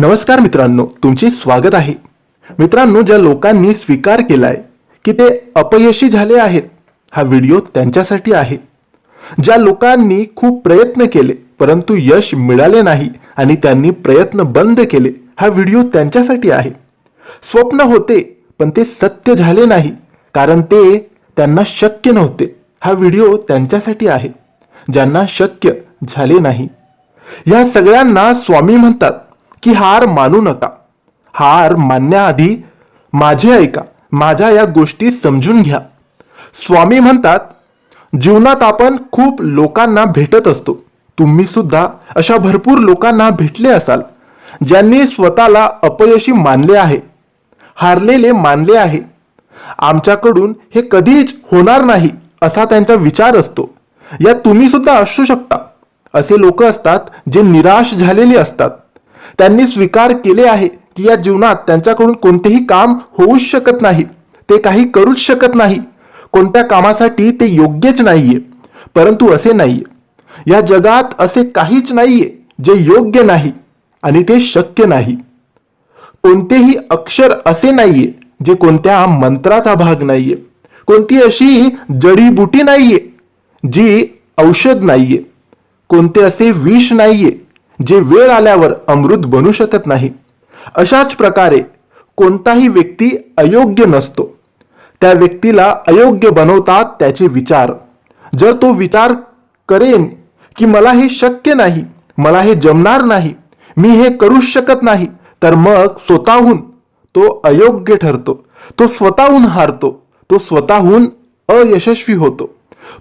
नमस्कार मित्रांनो तुमचे स्वागत आहे. मित्रांनो ज्या लोकांनी स्वीकार केलाय की ते अपयशी झाले आहेत हा व्हिडिओ त्यांच्यासाठी आहे. ज्या लोकांनी खूप प्रयत्न केले परंतु यश मिळाले नाही आणि त्यांनी प्रयत्न बंद केले हा व्हिडिओ त्यांच्यासाठी आहे. स्वप्न होते पण ते सत्य झाले नाही कारण ते त्यांना शक्य नव्हते. हा व्हिडिओ त्यांच्यासाठी आहे ज्यांना शक्य झाले नाही. या सगळ्यांना स्वामी म्हणतात की हार मानू नका. हार मानण्याआधी माझे ऐका माझ्या या गोष्टी समजून घ्या. स्वामी म्हणतात जीवनात आपण खूप लोकांना भेटत असतो. तुम्ही सुद्धा अशा भरपूर लोकांना भेटले असाल ज्यांनी स्वतःला अपयशी मानले आहे हारलेले मानले आहे. आमच्याकडून हे कधीच होणार नाही असा त्यांचा विचार असतो. या तुम्ही सुद्धा असू शकता. असे लोक असतात जे निराश झालेले असतात. त्यांनी स्वीकार केले आहे की या जीवनात त्यांच्याकडून कोणतेही काम होऊच शकत नाही. ते काही करूच शकत नाही. कोणत्या कामासाठी ते योग्यच नाहीये. परंतु असे नाहीये. या जगात असे काहीच नाहीये जे योग्य नाही आणि ते शक्य नाही. कोणतेही अक्षर असे नाहीये जे कोणत्या मंत्राचा भाग नाहीये. कोणती अशी जडीबुटी नाहीये जी औषध नाहीये. कोणते असे विष नाहीये जे वेळ आल्यावर अमृत बनू शकत नाही. अशाच प्रकारे कोणताही व्यक्ती अयोग्य नसतो. त्या व्यक्तीला अयोग्य बनवतात त्याचे विचार. जर तो विचार करेन की मला हे शक्य नाही मला हे जमणार नाही मी हे करूच शकत नाही तर मग स्वतःहून तो अयोग्य ठरतो. तो स्वतःहून हारतो. तो स्वतःहून अयशस्वी होतो.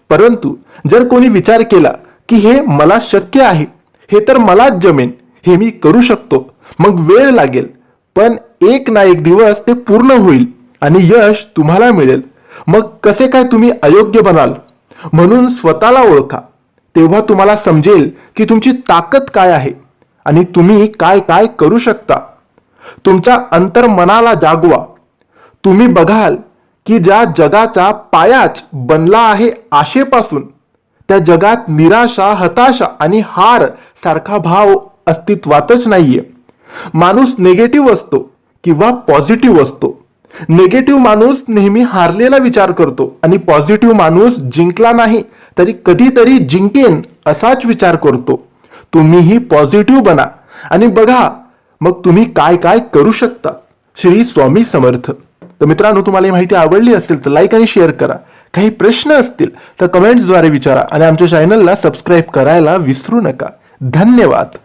परंतु जर कोणी विचार केला की हे मला शक्य आहे हे तर मलाच जमेन हे मी करू शकतो. मग वेळ लागेल पण एक ना एक दिवस ते पूर्ण होईल आणि यश तुम्हाला मिळेल. मग कसे काय तुम्ही अयोग्य बनाल? म्हणून स्वतःला ओळखा. तेव्हा तुम्हाला समजेल की तुमची ताकद काय आहे आणि तुम्ही काय काय करू शकता. तुमच्या अंतर्मनाला जागवा. तुम्ही बघाल की ज्या जगाचा पायाच बनला आहे आशेपासून त्या जगात निराशा हताशा आणि हार सारखा भाव अस्तित्वातच नाहीये. माणूस निगेटिव्ह असतो किंवा पॉझिटिव्ह असतो. निगेटिव्ह माणूस नेहमी हारलेला विचार करतो आणि पॉझिटिव्ह माणूस जिंकला नाही तरी कधीतरी जिंकेन असाच विचार करतो. तुम्हीही पॉझिटिव्ह बना आणि बघा मग तुम्ही काय काय करू शकता. श्री स्वामी समर्थ. तर मित्रांनो तुम्हाला ही माहिती आवडली असेल तर लाईक आणि शेअर करा. काही प्रश्न असतील तर कमेंट्सद्वारे विचारा आणि आमच्या चॅनलला सबस्क्राईब करायला विसरू नका. धन्यवाद.